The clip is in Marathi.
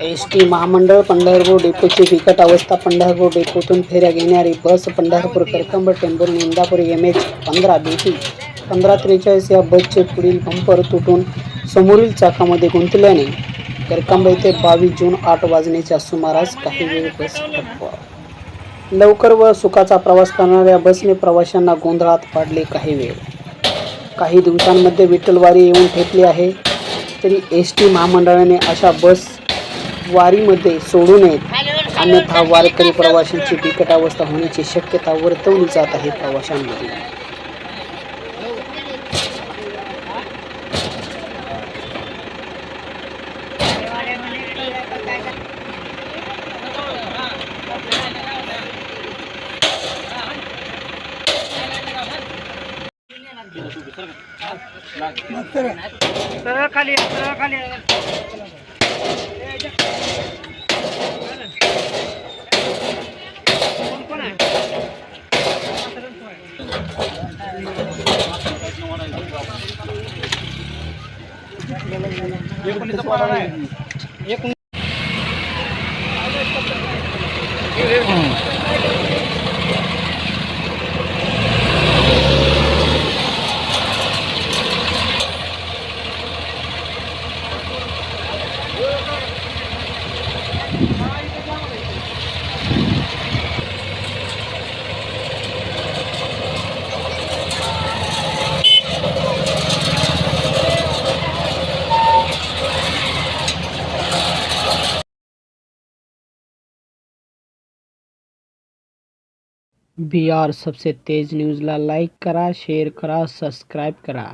एस टी महामंडळ पंढरपूर डेपोची बिकट अवस्था. पंढरपूर डेपोतून फेऱ्या घेणारी bus Pandharpur Karkamb Tembhur Indapur M H पंधरा बी पंधरा त्रेचाळीस या बसचे पुढील बंपर तुटून समोरील चाकामध्ये गुंतल्याने करकंब येथे बावीस जून आठ वाजण्याच्या सुमारास काही वेळ बस लवकर व सुखाचा प्रवास करणाऱ्या बसने प्रवाशांना गोंधळात पाडले काही वेळ. काही दिवसांमध्ये विठ्ठलवारी येऊन ठेपली आहे. तरी एस टी महामंडळाने अशा बस वारीमध्ये सोडू नयेत. अन्यथा वारकरी प्रवाशांची बिकट अवस्था होण्याची शक्यता वर्तवली जात आहे प्रवाशांमध्ये. सरळ खाली सरळ खाली एकोणीसचा एक बी आर सबसे तेज न्यूजला लाईक करा शेअर करा सबस्क्राईब करा।